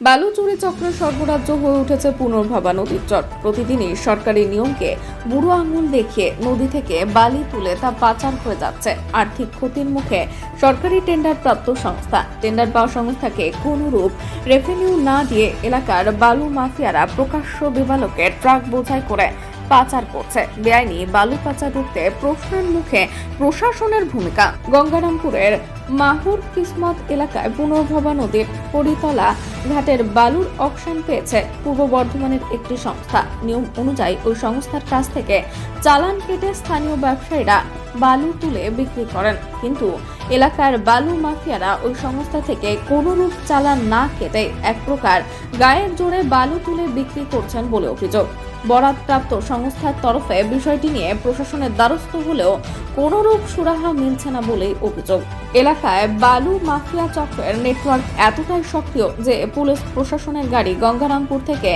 বালু চুরি চক্রের সর্বরাজ্য হয়ে উঠেছে পুনর্ভাবা নদীর চট প্রতিদিনই সরকারি নিয়মকে বুড়ো আঙুল দেখিয়ে নদী থেকে বালি তুলে তা পাচার হয়ে যাচ্ছে। আর্থিক ক্ষতির মুখে সরকারি টেন্ডার প্রাপ্ত সংস্থা। টেন্ডার পাওয়া সংস্থাকে কোনরূপ রেভিনিউ না দিয়ে এলাকার বালু মাফিয়ারা প্রকাশ্য বিবালকে ট্রাক বোঝাই করে পাচার করছে। বেআইনি বালু পাচার রুখতে প্রশ্নের মুখে প্রশাসনের ভূমিকা। গঙ্গারামপুরের মাহুর কিসমত এলাকায় পুনর্ভবা নদীর পরিতলা ঘাটের বালুর অকশন পেয়েছে পূর্ব বর্ধমানের একটি সংস্থা। নিয়ম অনুযায়ী ওই সংস্থার কাছ থেকে চালান কেটে স্থানীয় ব্যবসায়ীরা বালু তুলে বিক্রি করেন। কিন্তু এলাকার বালু মাফিয়ারা ওই সংস্থা থেকে কোনোরূপ চালান না কেটে এক প্রকার গায়ের জোরে বালু তুলে বিক্রি করছেন বলে অভিযোগ। বরাদপ্রাপ্ত সংস্থার তরফে বিষয়টি নিয়ে প্রশাসনের দ্বারস্থ হলেও কোনোরূপ সুরাহা মিলছে না বলেই অভিযোগ। এলাকায় বালু মাফিয়া চক্রের নেটওয়ার্ক এতটাই সক্রিয় যে পুলিশ প্রশাসনের গাড়ি গঙ্গারামপুর থেকে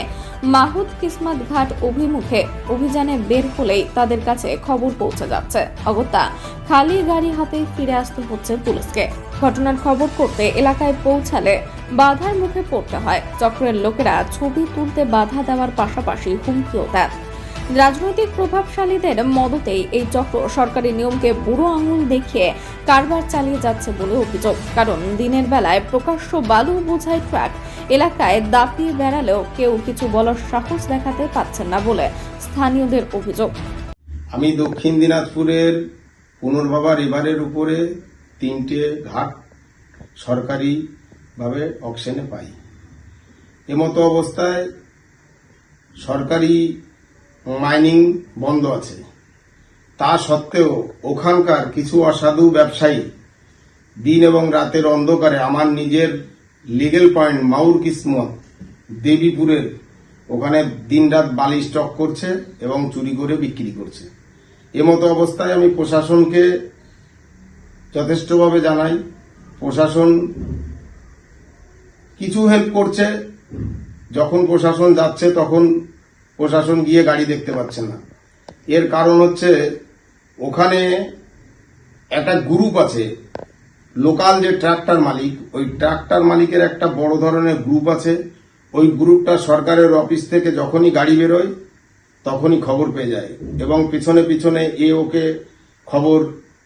মাহুদ কিসমাত ঘাট অভিমুখে অভিযানে বের হলেই তাদের কাছে খবর পৌঁছে যাচ্ছে। অগত্যা খালি গাড়ি হাতেই ফিরে আসতে হচ্ছে পুলিশকে। ঘটনার খবর করতে এলাকায় পৌঁছালে বাধার মুখে পড়তে হয়। চক্রের লোকেরা ছবি তুলতে বাধা দেওয়ার পাশাপাশি হুমকিও দেন। রাজনৈতিক প্রভাবশালীদের মদতেই এই চক্র সরকারি নিয়মকে বুড়ো আঙুল দেখিয়ে কারবার চালিয়ে যাচ্ছে বলে অভিযোগ। কারণ দিনের বেলায় প্রকাশ্য বালু বোঝাই ট্রাক এলাকায় দাপিয়ে বেড়ালেও কেউ কিছু বলার সাহস দেখাতে পাচ্ছেন না বলে স্থানীয়দের অভিযোগ। আমি দক্ষিণ দিনাজপুরের পুনর্ভাবা রিভারের উপরে তিনটে ঘাট সরকারিভাবে অকশনে পাই। এমতো অবস্থায় সরকারি মাইনিং বন্ধ আছে। তা সত্ত্বেও ওখানকার কিছু অসাধু ব্যবসায়ী দিন এবং রাতের অন্ধকারে আমার নিজের লিগেল পয়েন্ট মাউর কিসমত দেবীপুরের ওখানে দিনরাত বালি স্টক করছে এবং চুরি করে বিক্রি করছে। এমতো অবস্থায় আমি প্রশাসনকে যথেষ্টভাবে জানাই। প্রশাসন কিছু হেল্প করছে। যখন প্রশাসন যাচ্ছে, তখন প্রশাসন গিয়ে গাড়ি দেখতে পাচ্ছে না। এর কারণ হচ্ছে, ওখানে একটা গ্রুপ আছে। লোকাল যে ট্রাক্টর মালিক, ওই ট্রাক্টর মালিকের একটা বড় ধরনের গ্রুপ আছে। ওই গ্রুপটা সরকারের অফিস থেকে যখনই গাড়ি বেরোয়, তখনই খবর পেয়ে যায় এবং পিছনে পিছনে এ ওকে খবর,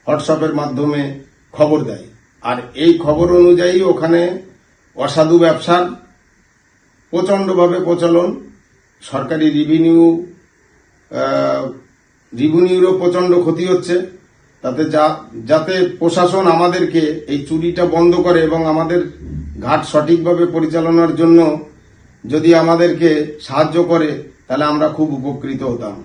হোয়াটসঅ্যাপের মাধ্যমে খবর দেয়। আর এই খবর অনুযায়ী ওখানে অসাধু ব্যবসার প্রচণ্ডভাবে প্রচলন, সরকারি রিভিনিউ রিভিনিউরও প্রচণ্ড ক্ষতি হচ্ছে। তাতে যা, যাতে প্রশাসন আমাদেরকে এই চুরিটা বন্ধ করে এবং আমাদের ঘাট সঠিকভাবে পরিচালনার জন্য যদি আমাদেরকে সাহায্য করে, তাহলে আমরা খুব উপকৃত হতাম।